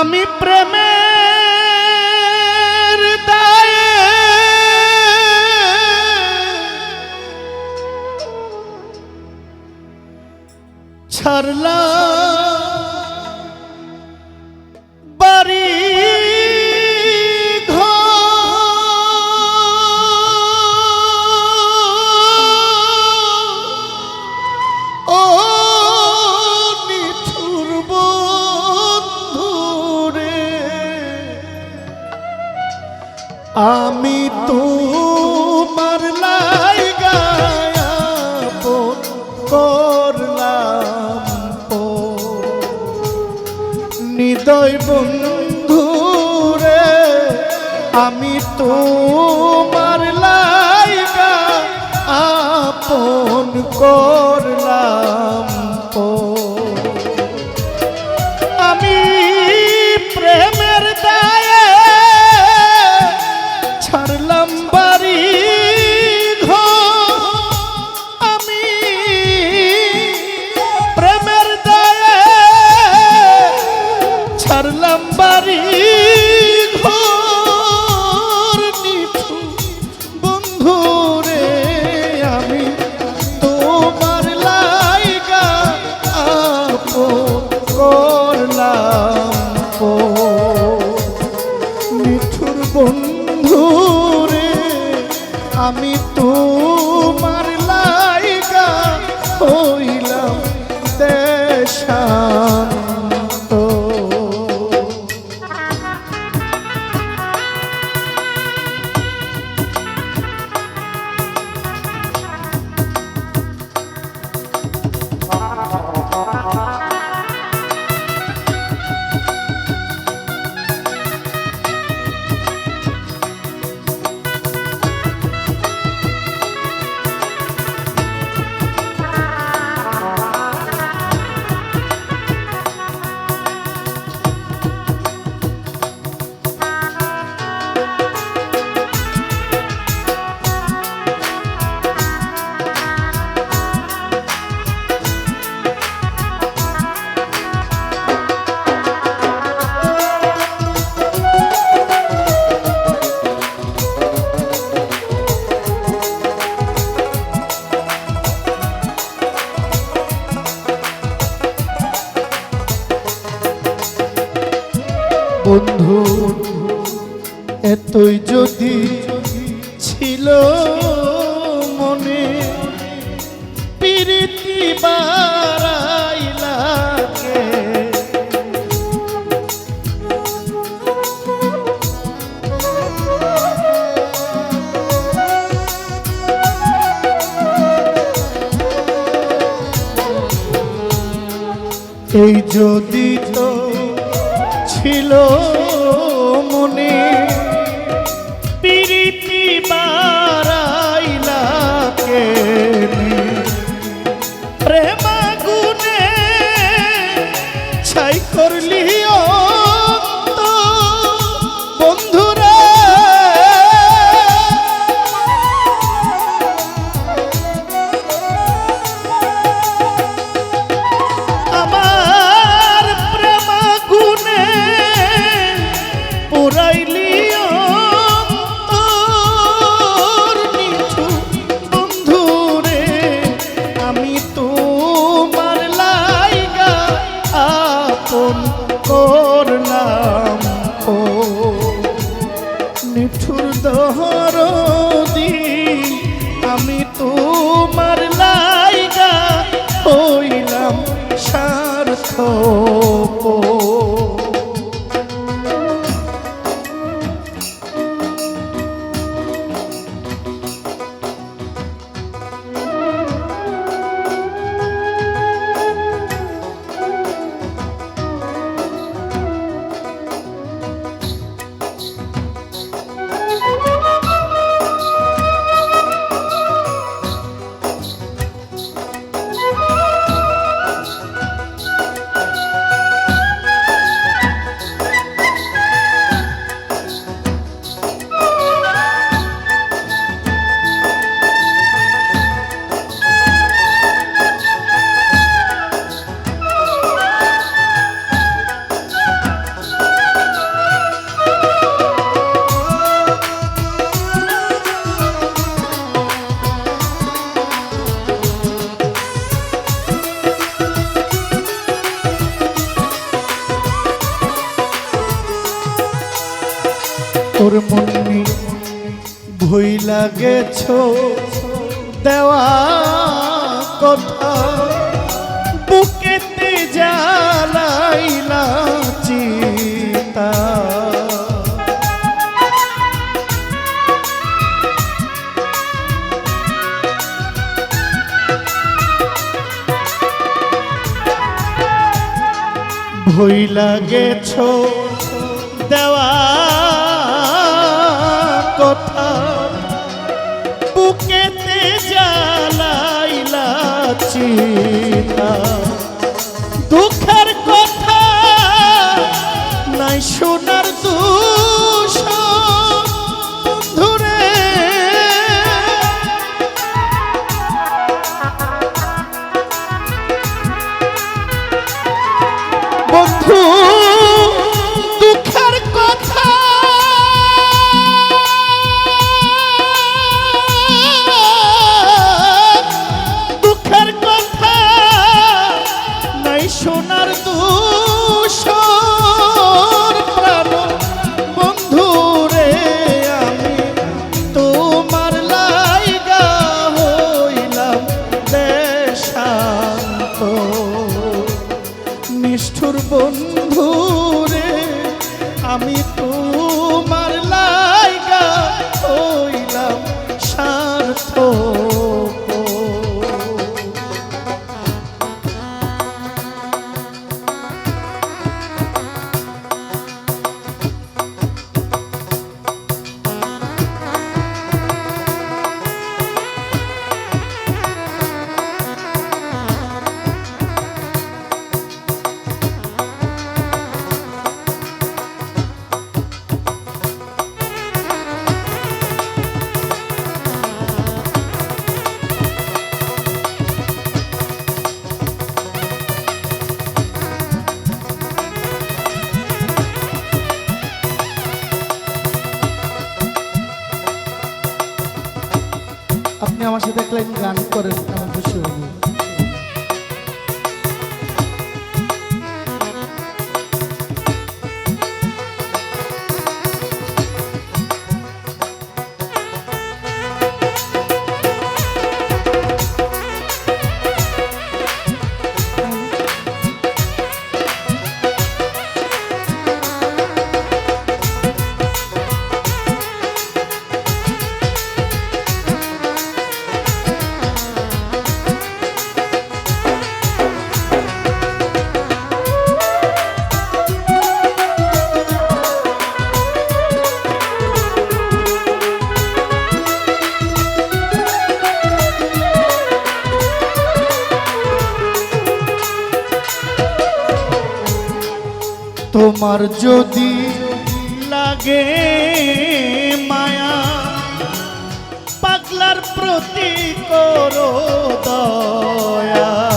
আমি প্রেমের ছাড়লাম বন্ধুরে আমি তোমার লাইগা আপন কর। আমি তো এতই যদি ছিল মনে প্রীতি এই যদি তো ছিল নিষ্ঠুর মুন্নি ভুইলা গেছ দেওয়া কথা বুকেতে জ্বালাইলা চিতা ভইলা গেছ কথা বুকেতে জ্বালাইলা চিতা নিষ্ঠুর বন্ধু রে আমি তোমার লাইগা হইলাম স্বার্থ আপনি আমার সাথে ক্লেম গান করেন আমার খুশি হব তোমার যদি লাগে মায়া পাগলার প্রতি করো দয়া।